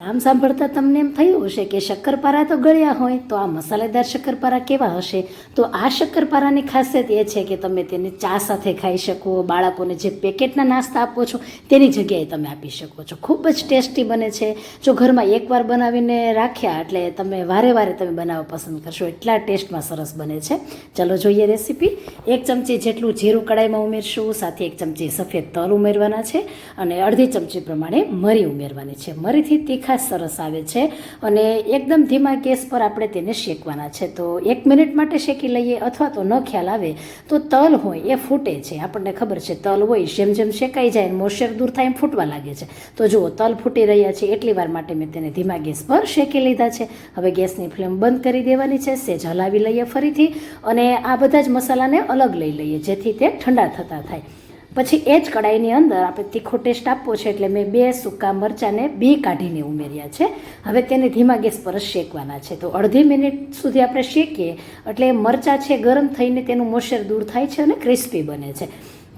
આમ સાંભળતા તમને એમ થયું હશે કે શક્કરપારા તો ગળ્યા હોય, તો આ મસાલેદાર શક્કરપારા કેવા હશે? તો આ શક્કરપારાની ખાસિયત એ છે કે તમે તેને ચા સાથે ખાઈ શકો, બાળકોને જે પેકેટના નાસ્તા આપો છો, તેની જગ્યાએ તમે આપી શકો છો. ખૂબ જ ટેસ્ટી બને છે. જો ઘરમાં એકવાર બનાવીને રાખ્યા એટલે તમે વારે વારે તમે બનાવવા પસંદ કરશો. એટલા ટેસ્ટમાં સરસ બને છે. ચલો જોઈએ રેસીપી. એક ચમચી જેટલું જીરું કડાઈમાં ઉમેરશું, સાથે એક ચમચી સફેદ તલ ઉમેરવાના છે અને અડધી ચમચી પ્રમાણે મરી ઉમેરવાની છે. મરીથી તીખા સરસ આવે છે અને એકદમ ધીમા ગેસ પર આપણે તેને શેકવાના છે. તો એક મિનિટ માટે શેકી લઈએ અથવા તો ન ખ્યાલ આવે તો તલ હોય એ ફૂટે છે. આપણને ખબર છે તલ હોય જેમ જેમ શેકાઈ જાય મોશેર દૂર થાય એમ ફૂટવા લાગે છે. તો જુઓ, તલ ફૂટી રહ્યા છે એટલી વાર માટે મેં તેને ધીમા ગેસ પર શેકી લીધા છે. હવે ગેસની ફ્લેમ બંધ કરી દેવાની છે. સેજ હલાવી લઈએ ફરીથી અને આ બધા જ મસાલાને અલગ લઈ લઈએ જેથી તે ઠંડા થતા થાય. પછી એ જ કડાઈની અંદર આપણે તીખો ટેસ્ટ આપવો છે એટલે મેં બે સૂકા મરચાંને બી કાઢીને ઉમેર્યા છે. હવે તેને ધીમા ગેસ પર શેકવાના છે. તો અડધી મિનિટ સુધી આપણે શેકીએ એટલે મરચાં છે ગરમ થઈને તેનું મોશેર દૂર થાય છે અને ક્રિસ્પી બને છે.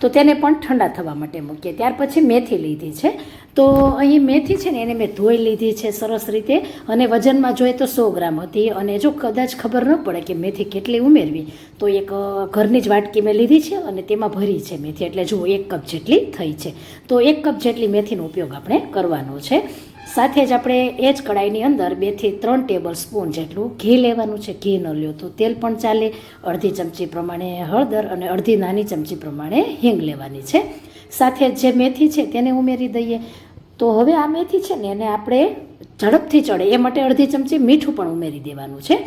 તો તેને પણ ઠંડા થવા માટે મૂકીએ. ત્યાર પછી મેથી લીધી છે. તો અહીં મેથી છે ને એને મેં ધોઈ લીધી છે સરસ રીતે. અને વજનમાં જોઈએ તો સો ગ્રામ હતી. અને જો કદાચ ખબર ન પડે કે મેથી કેટલી ઉમેરવી, તો એક ઘરની જ વાટકી મેં લીધી છે અને તેમાં ભરી છે મેથી. એટલે જુઓ, એક કપ જેટલી થઈ છે. તો એક કપ જેટલી મેથીનો ઉપયોગ આપણે કરવાનો છે. સાથે જ આપણે એ જ કડાઈની અંદર બેથી ત્રણ ટેબલ સ્પૂન જેટલું ઘી લેવાનું છે. ઘી ન લ્યો તો તેલ પણ ચાલે. અડધી ચમચી પ્રમાણે હળદર અને અડધી નાની ચમચી પ્રમાણે હિંગ લેવાની છે. સાથે જે મેથી છે તેને ઉમેરી દઈએ. તો હવે આ મેથી છે ને એને આપણે ઝડપથી ચડે. એ માટે અડધી ચમચી મીઠું પણ ઉમેરી દેવાનું છે.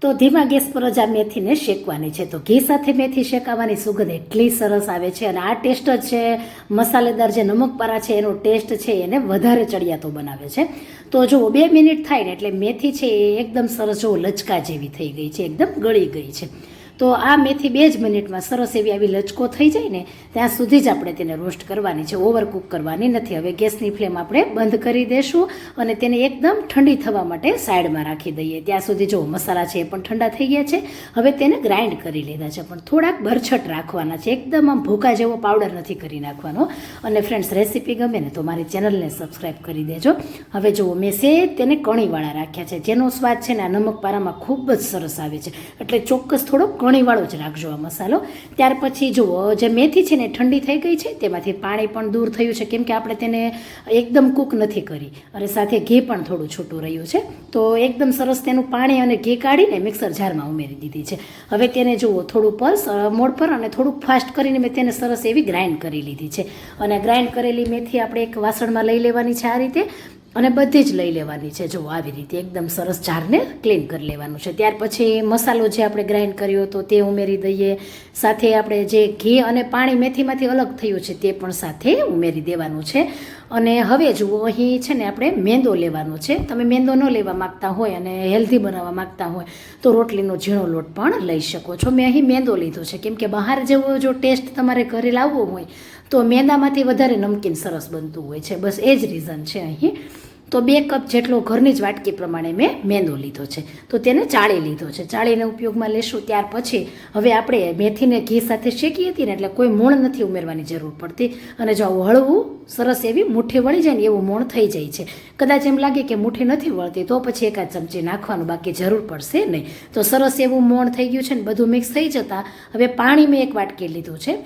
તો ધીમા ગેસ પર જ આ મેથીને શેકવાની છે. તો ઘી સાથે મેથી શેકાવાની સુગંધ એટલી સરસ આવે છે અને આ ટેસ્ટ જ છે. મસાલેદાર જે નમકપારા છે એનો ટેસ્ટ છે એને વધારે ચડિયાતો બનાવે છે. તો જો બે મિનિટ થાય ને એટલે મેથી છે એ એકદમ સરસ, જો લચકા જેવી થઈ ગઈ છે, એકદમ ગળી ગઈ છે. તો આ મેથી બે જ મિનિટમાં સરસ એવી આવી લચકો થઈ જાય ને, ત્યાં સુધી જ આપણે તેને રોસ્ટ કરવાની છે. ઓવરકુક કરવાની નથી. હવે ગેસની ફ્લેમ આપણે બંધ કરી દઈશું અને તેને એકદમ ઠંડી થવા માટે સાઈડમાં રાખી દઈએ. ત્યાં સુધી જો મસાલા છે એ પણ ઠંડા થઈ ગયા છે. હવે તેને ગ્રાઇન્ડ કરી લીધા છે. પણ થોડાક ભરછટ રાખવાના છે. એકદમ આમ ભૂકા જેવો પાવડર નથી કરી નાખવાનો. અને ફ્રેન્ડ્સ રેસીપી ગમે ને તો મારી ચેનલને સબસ્ક્રાઈબ કરી દેજો. હવે જુઓ, મેં સે તેને કણીવાળા રાખ્યા છે. જેનો સ્વાદ છે ને આ નમક પારામાં ખૂબ જ સરસ આવે છે. એટલે ચોક્કસ થોડો કણીવાળો જ રાખજો આ મસાલો. ત્યાર પછી જુઓ, જે મેથી છે ને ઠંડી થઈ ગઈ છે, તેમાંથી પાણી પણ દૂર થયું છે, કેમ કે આપણે તેને એકદમ કૂક નથી કરી. અને સાથે ઘી પણ થોડું છૂટું રહ્યું છે. તો એકદમ સરસ તેનું પાણી અને ઘી કાઢીને મિક્સર જારમાં ઉમેરી દીધી છે. હવે તેને જુઓ, થોડું પર્સ મોડ પર અને થોડુંક ફાસ્ટ કરીને મેં તેને સરસ એવી ગ્રાઇન્ડ કરી લીધી છે. અને ગ્રાઇન્ડ કરેલી મેથી આપણે એક વાસણમાં લઈ લેવાની છે આ રીતે. અને બધી જ લઈ લેવાની છે. જો આવી રીતે એકદમ સરસ જારને ક્લીન કરી લેવાનું છે. ત્યાર પછી મસાલો જે આપણે ગ્રાઇન્ડ કર્યો હતો તે ઉમેરી દઈએ. સાથે આપણે જે ઘી અને પાણી મેથીમાંથી અલગ થયું છે તે પણ સાથે ઉમેરી દેવાનું છે. અને હવે જુઓ, અહીં છે ને આપણે મેંદો લેવાનો છે. તમે મેંદો ન લેવા માગતા હોય અને હેલ્ધી બનાવવા માગતા હોય તો રોટલીનો ઝીણો લોટ પણ લઈ શકો છો. મેં અહીં મેંદો લીધો છે. કેમ કે બહાર જેવો જો ટેસ્ટ તમારે ઘરે લાવવો હોય તો મેંદામાંથી વધારે નમકીન સરસ બનતું હોય છે. બસ એ જ રીઝન છે અહીં. તો બે કપ જેટલો ઘરની જ વાટકી પ્રમાણે મેં મેંદો લીધો છે. તો તેને ચાળી લીધો છે. ચાળીને ઉપયોગમાં લેશું ત્યાર પછી હવે આપણે મેથીને ઘી સાથે શેકી હતી ને એટલે કોઈ મૂળ નથી ઉમેરવાની જરૂર પડતી. અને જો આવું હળવું, સરસ એવી મુઠ્ઠી વળી જાય ને એવું મૂળ થઈ જાય છે. કદાચ એમ લાગે કે મુઠ્ઠી નથી વળતી, તો પછી એકાદ ચમચી નાખવાનું બાકી જરૂર પડશે નહીં. તો સરસ એવું મોણ થઈ ગયું છે ને બધું મિક્સ થઈ જતાં, હવે પાણી મેં એક વાટકી લીધું છે.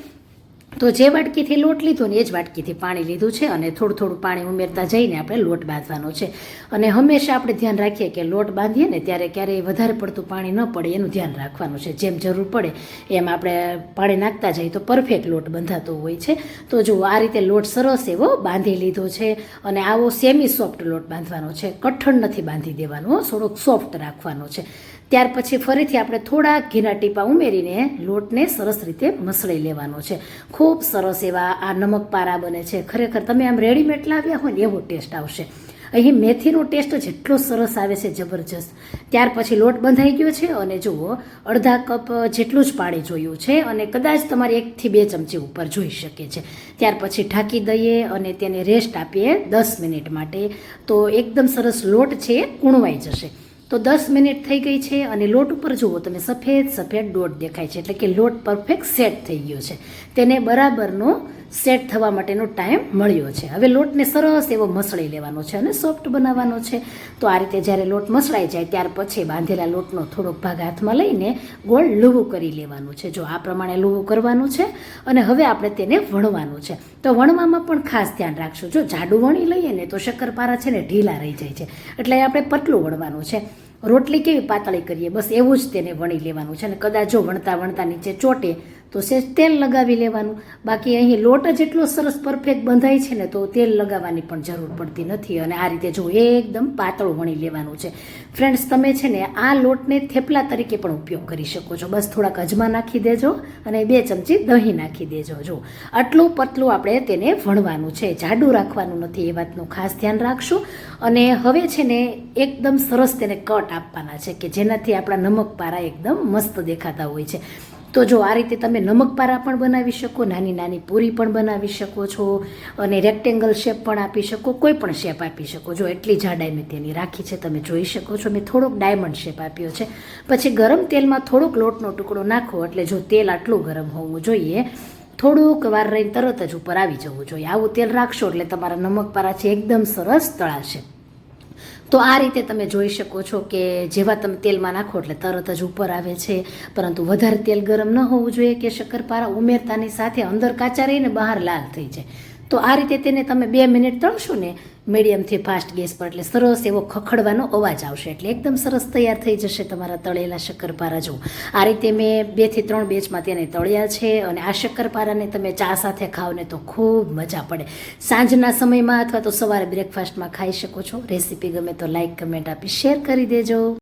તો જે વાટકીથી લોટ લીધો ને એ જ વાટકીથી પાણી લીધું છે અને થોડું થોડું પાણી ઉમેરતા જઈને આપણે લોટ બાંધવાનો છે. અને હંમેશા આપણે ધ્યાન રાખીએ કે લોટ બાંધીએ ને ત્યારે ક્યારેય વધારે પડતું પાણી ન પડે, એનું ધ્યાન રાખવાનું છે. જેમ જરૂર પડે એમ આપણે પાણી નાખતા જઈએ તો પરફેક્ટ લોટ બંધાતો હોય છે. તો જો આ રીતે લોટ સરસ એવો બાંધી લીધો છે અને આવો સેમી સોફ્ટ લોટ બાંધવાનો છે. કઠણ નથી બાંધી દેવાનો થોડોક સોફ્ટ રાખવાનો છે. ત્યાર પછી ફરીથી આપણે થોડા ઘીના ટીપા ઉમેરીને લોટને સરસ રીતે મસળી લેવાનો છે. ખૂબ સરસ એવા આ નમક પારા બને છે. ખરેખર તમે આમ રેડીમેડ લાવ્યા હોય ને એવો ટેસ્ટ આવશે. અહીં મેથીનો ટેસ્ટ જેટલો સરસ આવે છે જબરજસ્ત. ત્યાર પછી લોટ બંધાઈ ગયો છે અને જુઓ, અડધા કપ જેટલું જ પાણી જોયું છે અને કદાચ તમારે એકથી બે ચમચી ઉપર જોઈ શકે છે. ત્યાર પછી ઢાંકી દઈએ અને તેને રેસ્ટ આપીએ દસ મિનિટ માટે. તો એકદમ સરસ લોટ છે એ કૂણવાઈ જશે. તો દસ મિનિટ થઈ ગઈ છે અને લોટ ઉપર જુઓ, તમે સફેદ સફેદ ડોટ દેખાય છે. એટલે કે લોટ પરફેક્ટ સેટ થઈ ગયો છે. તેને બરાબરનો સેટ થવા માટેનો ટાઈમ મળ્યો છે. હવે લોટને સરસ એવો મસળી લેવાનો છે અને સોફ્ટ બનાવવાનો છે. તો આ રીતે જ્યારે લોટ મસળાઈ જાય ત્યાર પછી બાંધેલા લોટનો થોડોક ભાગ હાથમાં લઈને ગોળ લૂવું કરી લેવાનું છે. જો આ પ્રમાણે લૂવું કરવાનું છે અને હવે આપણે તેને વણવાનું છે. તો વણવામાં પણ ખાસ ધ્યાન રાખશું જો જાડું વણી લઈએ ને તો શક્કરપારા છે ને ઢીલા રહી જાય છે. એટલે આપણે પતલું વણવાનું છે. રોટલી કેવી પાતળી કરીએ? બસ એવું જ તેને વણી લેવાનું છે અને કદાચ જો વણતા વણતા નીચે ચોટે તો સેજ તેલ લગાવી લેવાનું. બાકી અહીં લોટ જ એટલો સરસ પરફેક્ટ બંધાય છે ને, તો તેલ લગાવવાની પણ જરૂર પડતી નથી. અને આ રીતે જો એકદમ પાતળું વણી લેવાનું છે. ફ્રેન્ડ્સ તમે છે ને આ લોટને થેપલા તરીકે પણ ઉપયોગ કરી શકો છો. બસ થોડાક અજમા નાખી દેજો અને બે ચમચી દહીં નાખી દેજો. જો આટલું પતલું આપણે તેને વણવાનું છે. જાડું રાખવાનું નથી, એ વાતનું ખાસ ધ્યાન રાખશું. અને હવે છે ને એકદમ સરસ તેને કટ આપવાના છે, કે જેનાથી આપણા નમક પારા એકદમ મસ્ત દેખાતા હોય છે. તો જો આ રીતે તમે નમક પારા પણ બનાવી શકો, નાની નાની પૂરી પણ બનાવી શકો છો અને રેક્ટેંગલ શેપ પણ આપી શકો, કોઈ પણ શેપ આપી શકો. જો એટલી જાડાઈ મેં તેની રાખી છે, તમે જોઈ શકો છો. મેં થોડોક ડાયમંડ શેપ આપ્યો છે. પછી ગરમ તેલમાં થોડોક લોટનો ટુકડો નાખો, એટલે જો તેલ આટલું ગરમ હોવું જોઈએ, થોડુંક વાર રહીને તરત જ ઉપર આવી જવું જોઈએ. આવું તેલ રાખશો એટલે તમારા નમક પારા છે એકદમ સરસ તળાશે. તો આ રીતે તમે જોઈ શકો છો કે જેવા તમે તેલમાં નાખો એટલે તરત જ ઉપર આવે છે. પરંતુ વધારે તેલ ગરમ ન હોવું જોઈએ કે શક્કરપારા ઉમેરતાની સાથે અંદર કાચા રહીને બહાર લાલ થઈ જાય. તો આ રીતે તેને તમે બે મિનિટ તળશો ને, મીડિયમથી ફાસ્ટ ગેસ પર, એટલે સરસ એવો ખખડવાનો અવાજ આવશે, એટલે એકદમ સરસ તૈયાર થઈ જશે તમારા તળેલા શક્કરપારા. જો આ રીતે મેં બેથી ત્રણ બેચમાં તેને તળ્યા છે અને આ શક્કરપારાને તમે ચા સાથે ખાઓ ને તો ખૂબ મજા પડે. સાંજના સમયમાં અથવા તો સવારે બ્રેકફાસ્ટમાં ખાઈ શકો છો. રેસીપી ગમે તો લાઇક કમેન્ટ આપી શેર કરી દેજો.